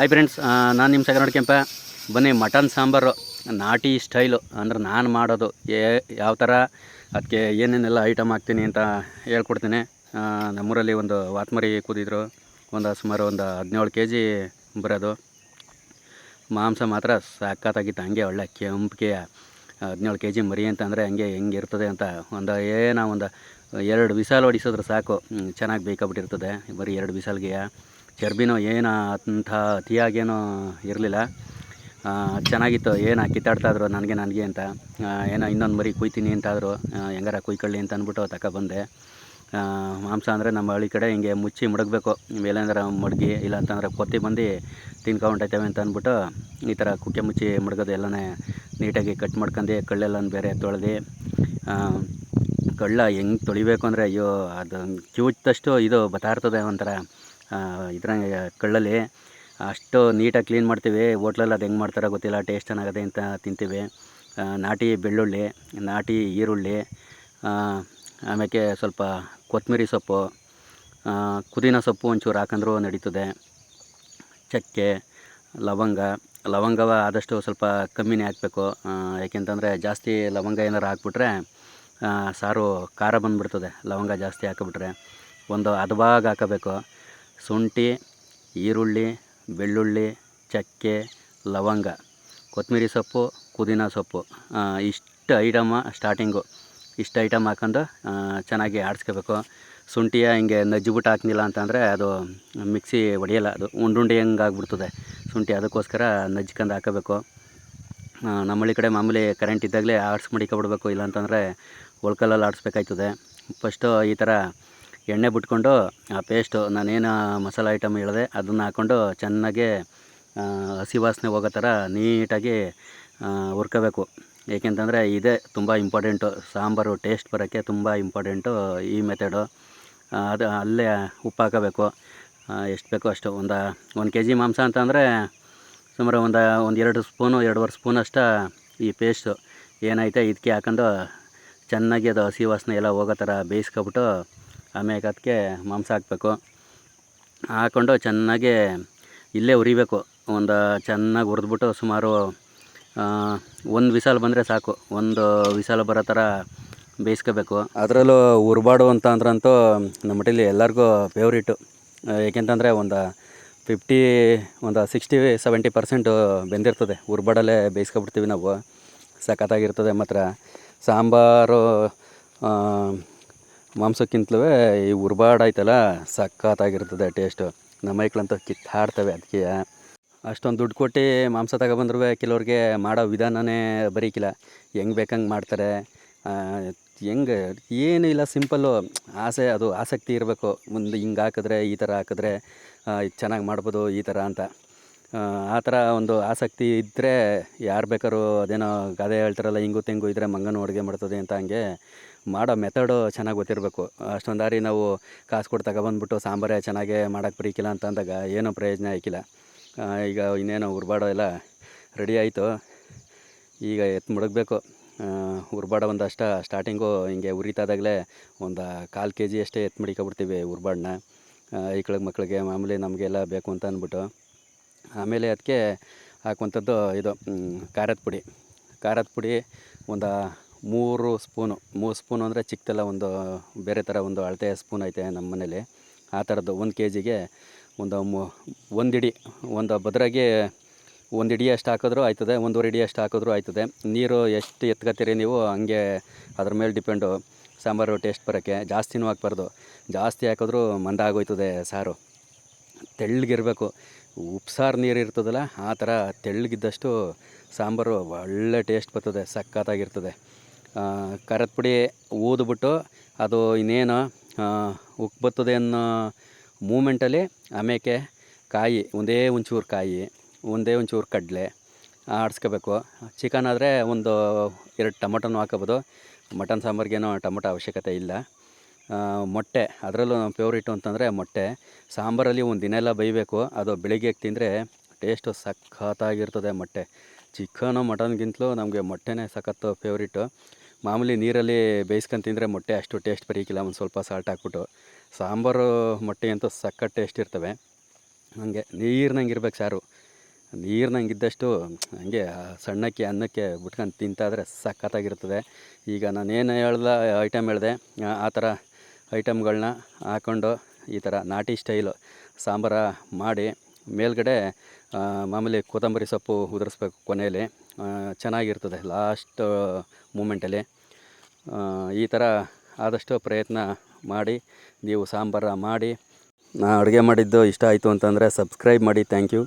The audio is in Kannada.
ಹಾಯ್ ಫ್ರೆಂಡ್ಸ್ ನಾನು ನಿಮ್ಮ ಸಗನಾಡ್ ಕೆಂಪ. ಬನ್ನಿ, ಮಟನ್ ಸಾಂಬಾರು. ನಾಟಿ ಸ್ಟೈಲು. ಅಂದ್ರೆ ನಾನು ಮಾಡೋದು. ಏ, ಯಾವ ಥರ ಅದಕ್ಕೆ ಏನೇನೆಲ್ಲ ಐಟಮ್ ಹಾಕ್ತೀನಿ ಅಂತ ಹೇಳ್ಕೊಡ್ತೀನಿ. ನಮ್ಮೂರಲ್ಲಿ ಒಂದು ವಾತ್ಮರಿ ಕೂದಿದ್ರು. ಒಂದು ಸುಮಾರು ಒಂದು ಹದಿನೇಳು ಕೆ ಜಿ ಬರೋದು. ಮಾಂಸ ಮಾತ್ರ ಸಕ್ಕತ್ತಾಗಿತ್ತು ಹಂಗೆ ಒಳ್ಳೆ ಕೆಂಪಿಗೆ ಹದಿನೇಳು ಕೆ ಜಿ ಮರಿ ಅಂತಂದರೆ ಹಂಗೆ ಹೆಂಗೆ ಇರ್ತದೆ ಅಂತ ಒಂದು ಏನೋ ಒಂದು ಎರಡು ವಿಸಾಲು ಹೊಡಿಸಿದ್ರೆ ಸಾಕು. ಚೆನ್ನಾಗಿ ಬೇಕಾಗ್ಬಿಟ್ಟಿರ್ತದೆ. ಬರೀ ಎರಡು ವಿಸಾಲ್ಗೆ ಚರ್ಬಿನೂ ಏನು ಅಂಥ ಅತಿಯಾಗೇನೋ ಇರಲಿಲ್ಲ. ಚೆನ್ನಾಗಿತ್ತು. ಏನು ಕಿತ್ತಾಡ್ತಾಯಿದ್ರು ನನಗೆ ನನಗೆ ಅಂತ. ಏನೋ ಇನ್ನೊಂದು ಮರಿ ಕುಯ್ತೀನಿ ಅಂತಾದರು. ಹೆಂಗಾರ ಕುಯ್ಕೊಳ್ಳಿ ಅಂತ ಅಂದ್ಬಿಟ್ಟು ತಗೊಬಂದೆ ಬಂದೆ. ಮಾಂಸ ಅಂದರೆ ನಮ್ಮ ಹಳ್ಳಿ ಕಡೆ ಹಿಂಗೆ ಮುಚ್ಚಿ ಮುಡಗಬೇಕು. ಮೇಲೇಂದ್ರೆ ಮಡಗಿ, ಇಲ್ಲ ಅಂತಂದ್ರೆ ಕೊತ್ತಿ ಬಂದು ತಿನ್ಕೊಂಡೈತೇವೆ ಅಂತ ಅಂದ್ಬಿಟ್ಟು ಈ ಥರ ಕುಕ್ಕೆ ಮುಚ್ಚಿ ಮುಡ್ಗೋದು ಎಲ್ಲನೇ ನೀಟಾಗಿ ಕಟ್ ಮಾಡ್ಕೊಂಡು ಕಳ್ಳೆಲ್ಲ ಬೇರೆ ತೊಳೆದು ಕಳ್ಳ ಹೆಂಗೆ ತೊಳಿಬೇಕು ಅಂದರೆ ಅಯ್ಯೋ, ಅದು ಕಿವುಚ್ದಷ್ಟು ಇದು ಬತಾಡ್ತದೆ ಒಂಥರ. ಇದ್ರಂಗೆ ಕಳ್ಳಲ್ಲಿ ಅಷ್ಟು ನೀಟಾಗಿ ಕ್ಲೀನ್ ಮಾಡ್ತೀವಿ. ಹೋಟ್ಲಲ್ಲಿ ಅದು ಹೆಂಗೆ ಮಾಡ್ತಾರೋ ಗೊತ್ತಿಲ್ಲ. ಟೇಸ್ಟ್ ಚೆನ್ನಾಗದೆ ಅಂತ ತಿಂತೀವಿ. ನಾಟಿ ಬೆಳ್ಳುಳ್ಳಿ, ನಾಟಿ ಈರುಳ್ಳಿ ಆಮೇಲೆ ಸ್ವಲ್ಪ ಕೊತ್ತಂಬರಿ ಸೊಪ್ಪು ಪುದೀನ ಸೊಪ್ಪು ಒಂಚೂರು ಹಾಕಂದ್ರೂ ನಡೀತದೆ. ಚಕ್ಕೆ, ಲವಂಗ, ಲವಂಗವ ಆದಷ್ಟು ಸ್ವಲ್ಪ ಕಮ್ಮಿನೇ ಹಾಕಬೇಕು. ಯಾಕೆಂತಂದರೆ ಜಾಸ್ತಿ ಲವಂಗ ಏನಾರು ಹಾಕ್ಬಿಟ್ರೆ ಸಾರು ಖಾರ ಬಂದುಬಿಡ್ತದೆ. ಲವಂಗ ಜಾಸ್ತಿ ಹಾಕಿಬಿಟ್ರೆ ಒಂದು ಹದವಾಗಿ ಹಾಕಬೇಕು. ಶುಂಠಿ, ಈರುಳ್ಳಿ, ಬೆಳ್ಳುಳ್ಳಿ, ಚಕ್ಕೆ, ಲವಂಗ, ಕೊತ್ತಂಬ್ರಿ ಸೊಪ್ಪು, ಪುದೀನ ಸೊಪ್ಪು. ಇಷ್ಟು ಐಟಮ ಸ್ಟಾರ್ಟಿಂಗು. ಇಷ್ಟು ಐಟಮ್ ಹಾಕೊಂಡು ಚೆನ್ನಾಗಿ ಆಡಿಸ್ಕೋಬೇಕು. ಶುಂಠಿಯ ಹಿಂಗೆ ನಜ್ಜಿಬಿಟ್ಟು ಹಾಕಲಿಲ್ಲ ಅಂತಂದರೆ ಅದು ಮಿಕ್ಸಿ ಹೊಡೆಯಲ್ಲ, ಅದು ಉಂಡುಂಡೆ ಹೆಂಗೆ ಆಗಿಬಿಡ್ತದೆ ಶುಂಠಿ ಅದಕ್ಕೋಸ್ಕರ ನಜ್ಕೊಂಡು ಹಾಕೋಬೇಕು. ನಮ್ಮಳ್ಳಿ ಕಡೆ ಮಾಮೂಲಿ ಕರೆಂಟ್ ಇದ್ದಾಗಲೇ ಆಡ್ಸ್ ಇಲ್ಲ ಇಲ್ಲಾಂತಂದರೆ ಒಳ್ಕಲ್ಲಲ್ಲಿ ಆಡಿಸ್ಬೇಕಾಯ್ತದೆ. ಫಸ್ಟು ಈ ಥರ ಎಣ್ಣೆ ಬಿಟ್ಕೊಂಡು, ಆ ಪೇಸ್ಟು ನಾನೇನು ಮಸಾಲೆ ಐಟಮ್ ಹೇಳಿದೆ ಅದನ್ನು ಹಾಕ್ಕೊಂಡು ಚೆನ್ನಾಗಿ ಹಸಿ ವಾಸನೆ ಹೋಗೋ ಥರ ನೀಟಾಗಿ ಹುರ್ಕೋಬೇಕು. ಏಕೆಂತಂದರೆ ಇದೇ ತುಂಬ ಇಂಪಾರ್ಟೆಂಟು ಸಾಂಬಾರು ಟೇಸ್ಟ್ ಬರೋಕ್ಕೆ ತುಂಬ ಇಂಪಾರ್ಟೆಂಟು ಈ ಮೆಥಡು ಅದು ಅಲ್ಲೇ ಉಪ್ಪು ಹಾಕೋಬೇಕು. ಎಷ್ಟು ಬೇಕೋ ಅಷ್ಟು. ಒಂದು ಒಂದು ಕೆ ಜಿ ಮಾಂಸ ಅಂತಂದರೆ ಸುಮಾರು ಒಂದು ಒಂದು ಎರಡು ಸ್ಪೂನು, ಎರಡೂವರೆ ಸ್ಪೂನಷ್ಟು ಈ ಪೇಸ್ಟು ಏನೈತೆ ಇದಕ್ಕೆ ಹಾಕೊಂಡು ಚೆನ್ನಾಗಿ ಅದು ಹಸಿ ವಾಸನೆ ಎಲ್ಲ ಹೋಗೋ ಥರ ಬೇಯಿಸ್ಕೊಬಿಟ್ಟು ಆಮೇಲೆ ಅದಕ್ಕೆ ಮಾಂಸ ಹಾಕಬೇಕು. ಹಾಕ್ಕೊಂಡು ಚೆನ್ನಾಗಿ ಇಲ್ಲೇ ಉರಿಬೇಕು. ಒಂದು ಚೆನ್ನಾಗಿ ಹುರಿದ್ಬಿಟ್ಟು ಸುಮಾರು ಒಂದು ವಿಸಾಲ್ ಬಂದರೆ ಸಾಕು. ಒಂದು ವಿಸಾಲ್ ಬರೋ ಥರ ಬೇಯಿಸ್ಕೋಬೇಕು. ಅದರಲ್ಲೂ ಉರ್ಬಾಡು ಅಂತ ಅಂದ್ರಂತೂ ನಮ್ಮ ಮಟ್ಟಿಲಿ ಎಲ್ಲರಿಗೂ ಫೇವ್ರೇಟು ಏಕೆಂತಂದರೆ ಒಂದು ಫಿಫ್ಟಿ ಒಂದು ಸಿಕ್ಸ್ಟಿ ಸೆವೆಂಟಿ ಪರ್ಸೆಂಟು ಬೆಂದಿರ್ತದೆ. ಉರ್ಬಾಡಲ್ಲೇ ಬೇಯಿಸ್ಕೊಬಿಡ್ತೀವಿ ನಾವು. ಸಖತ್ತಾಗಿರ್ತದೆ ಮಾತ್ರ. ಸಾಂಬಾರು ಮಾಂಸಕ್ಕಿಂತಲೂ ಈ ಉರ್ಬಾಡ್ ಐತಲ್ಲ ಸಖತ್ತಾಗಿರ್ತದೆ ಟೇಸ್ಟು ನಮ್ಮ ಮೈಕ್ಳಂತೂ ಕಿತ್ತಾಡ್ತವೆ ಅದಕ್ಕೆ ಅಷ್ಟೊಂದು ದುಡ್ಡು ಕೊಟ್ಟು ಮಾಂಸ ತಗೊಬಂದ್ರೂ ಕೆಲವ್ರಿಗೆ ಮಾಡೋ ವಿಧಾನವೇ ಬರೀಕಿಲ್ಲ. ಹೆಂಗೆ ಬೇಕಂಗೆ ಮಾಡ್ತಾರೆ. ಹೆಂಗೆ, ಏನೂ ಇಲ್ಲ ಸಿಂಪಲ್ಲು. ಆಸೆ, ಅದು ಆಸಕ್ತಿ ಇರಬೇಕು. ಮುಂದೆ ಹಿಂಗೆ ಹಾಕಿದ್ರೆ, ಈ ಥರ ಹಾಕಿದ್ರೆ ಚೆನ್ನಾಗಿ ಮಾಡ್ಬೋದು, ಈ ಥರ ಅಂತ. ಆ ಥರ ಒಂದು ಆಸಕ್ತಿ ಇದ್ದರೆ ಯಾರು ಬೇಕಾದ್ರೂ ಅದೇನೋ ಗಾದೆ ಹೇಳ್ತಾರಲ್ಲ, ಹಿಂಗು ತೆಂಗು ಇದ್ದರೆ ಮಂಗನ ಅಡುಗೆ ಮಾಡ್ತದೆ ಅಂತ ಹಂಗೆ. ಮಾಡೋ ಮೆಥಡು ಚೆನ್ನಾಗಿ ಗೊತ್ತಿರಬೇಕು. ಅಷ್ಟೊಂದು ದಾರಿ ನಾವು ಕಾಸು ಕೊಟ್ಟು ತಗೊಬಂದ್ಬಿಟ್ಟು ಸಾಂಬಾರೇ ಚೆನ್ನಾಗೇ ಮಾಡೋಕ್ಕೆ ಬರೀಕಿಲ್ಲ ಅಂತ ಅಂದಾಗ ಏನೂ ಪ್ರಯೋಜನ ಆಯ್ಕಿಲ್ಲ. ಈಗ ಇನ್ನೇನು ಉರ್ಬಾಡೋ ಎಲ್ಲ ರೆಡಿ ಆಯಿತು. ಈಗ ಎತ್ತು ಮುಡಗಬೇಕು ಉರ್ಬಾಡ ಒಂದಷ್ಟ ಸ್ಟಾರ್ಟಿಂಗು ಹಿಂಗೆ ಉರಿತಾದಾಗಲೇ ಒಂದು ಕಾಲು ಕೆ ಜಿ ಅಷ್ಟೇ ಎತ್ತು ಮಡಿಕೊಬಿಡ್ತೀವಿ ಉರ್ಬಾಡನ್ನ ಐಕ್ಳಿಗೆ ಮಕ್ಕಳಿಗೆ ಮಾಮೂಲಿ ನಮಗೆಲ್ಲ ಬೇಕು ಅಂತ ಅಂದ್ಬಿಟ್ಟು. ಆಮೇಲೆ ಅದಕ್ಕೆ ಹಾಕುವಂಥದ್ದು ಇದು ಖಾರದ ಪುಡಿ. ಖಾರದ ಪುಡಿ ಒಂದು ಮೂರು ಸ್ಪೂನು ಮೂರು ಸ್ಪೂನು ಅಂದರೆ ಚಿಕ್ಕದೆಲ್ಲ ಒಂದು ಬೇರೆ ಥರ ಒಂದು ಅಳತೆಯ ಸ್ಪೂನ್ ಐತೆ ನಮ್ಮ ಮನೇಲಿ. ಆ ಥರದ್ದು ಒಂದು ಕೆ ಜಿಗೆ ಒಂದು ಮು ಒಂದು ಇಡಿ ಒಂದು ಬದ್ರಾಗಿ ಒಂದು ಇಡಿ ಅಷ್ಟು ಹಾಕಿದ್ರೂ ಆಯ್ತದೆ ಒಂದೂವರೆ ಇಡಿ ಅಷ್ಟು ಹಾಕಿದ್ರೂ ಆಯ್ತದೆ. ನೀರು ಎಷ್ಟು ಎತ್ಕೊತೀರಿ ನೀವು ಹಂಗೆ ಅದ್ರ ಮೇಲೆ ಡಿಪೆಂಡು. ಸಾಂಬಾರು ಟೇಸ್ಟ್ ಬರೋಕ್ಕೆ ಜಾಸ್ತಿನೂ ಹಾಕ್ಬಾರ್ದು. ಜಾಸ್ತಿ ಹಾಕಿದ್ರೂ ಮಂದ ಆಗೋಯ್ತದೆ ಸಾರು. ತೆಳ್ಳಗಿರಬೇಕು. ಉಪ್ಸಾರು ನೀರು ಇರ್ತದಲ್ಲ ಆ ಥರ ತೆಳ್ಳಗಿದ್ದಷ್ಟು ಸಾಂಬಾರು ಒಳ್ಳೆ ಟೇಸ್ಟ್ ಬರ್ತದೆ ಸಖತ್ತಾಗಿರ್ತದೆ. ಆ, ಖಾರದ ಪುಡಿ ಊದ್ಬಿಟ್ಟು ಅದು ಇನ್ನೇನು ಆ, ಉಕ್ ಬರ್ತದೆ ಅನ್ನೋ ಮೂಮೆಂಟಲ್ಲಿ ಆಮೇಲೆ ಕಾಯಿ ಒಂದೇ ಒಂಚೂರು ಕಾಯಿ ಒಂದೇ ಒಂಚೂರು ಕಡಲೆ ಆಡಿಸ್ಕೋಬೇಕು. ಚಿಕನ್ ಆದರೆ ಒಂದು ಎರಡು ಟೊಮೊಟೊನು ಹಾಕೋಬೋದು. ಮಟನ್ ಸಾಂಬಾರಿಗೇನೋ ಟೊಮೊಟೊ ಅವಶ್ಯಕತೆ ಇಲ್ಲ. ಮೊಟ್ಟೆ ಅದರಲ್ಲೂ ನಮ್ಮ ಫೇವ್ರೇಟು ಅಂತಂದರೆ ಮೊಟ್ಟೆ. ಸಾಂಬಾರಲ್ಲಿ ಒಂದು ದಿನ ಎಲ್ಲ ಬೈಬೇಕು ಅದು ಬೆಳಿಗ್ಗೆ ತಿಂದರೆ ಟೇಸ್ಟು ಸಖತ್ತಾಗಿರ್ತದೆ ಮೊಟ್ಟೆ. ಚಿಕನು ಮಟನ್ಗಿಂತಲೂ ನಮಗೆ ಮೊಟ್ಟೆನೇ ಸಖತ್ತು ಫೇವ್ರೇಟು ಮಾಮೂಲಿ ನೀರಲ್ಲಿ ಬೇಯಿಸ್ಕೊಂಡು ತಿಂದರೆ ಮೊಟ್ಟೆ ಅಷ್ಟು ಟೇಸ್ಟ್ ಬರೀಕಿಲ್ಲ, ಒಂದು ಸ್ವಲ್ಪ ಸಾಲ್ಟ್ ಹಾಕ್ಬಿಟ್ಟು. ಸಾಂಬಾರು ಮೊಟ್ಟೆ ಅಂತೂ ಸಖತ್ ಟೇಸ್ಟ್ ಇರ್ತವೆ. ಹಂಗೆ ನೀರಿನಂಗೆ ಇರ್ಬೇಕು ಸಾರು. ನೀರಿನಂಗಿದ್ದಷ್ಟು ಹಂಗೆ ಆ ಸಣ್ಣಕ್ಕೆ ಅನ್ನಕ್ಕೆ ಬಿಟ್ಕೊಂಡು ತಿಂತಾದರೆ ಸಖತ್ತಾಗಿರ್ತದೆ. ಈಗ ನಾನೇನು ಹೇಳ್ದ ಐಟಮ್ ಹೇಳಿದೆ, ಆ ಥರ ಐಟಮ್ಗಳನ್ನ ಹಾಕ್ಕೊಂಡು ಈ ಥರ ನಾಟಿ ಸ್ಟೈಲು ಸಾಂಬಾರ ಮಾಡಿ ಮೇಲ್ಗಡೆ ಮಾಮೂಲಿ ಕೊತ್ತಂಬರಿ ಸೊಪ್ಪು ಉದುರಿಸ್ಬೇಕು ಕೊನೆಯಲ್ಲಿ. ಚೆನ್ನಾಗಿರ್ತದೆ ಲಾಸ್ಟ್ ಮೂಮೆಂಟಲ್ಲಿ. ಈ ಥರ ಆದಷ್ಟು ಪ್ರಯತ್ನ ಮಾಡಿ, ನೀವು ಸಾಂಬಾರ ಮಾಡಿ. ನಾ ಅಡುಗೆ ಮಾಡಿದ್ದು ಇಷ್ಟ ಆಯಿತು ಅಂತಂದರೆ ಸಬ್ಸ್ಕ್ರೈಬ್ ಮಾಡಿ, ಥ್ಯಾಂಕ್ ಯು.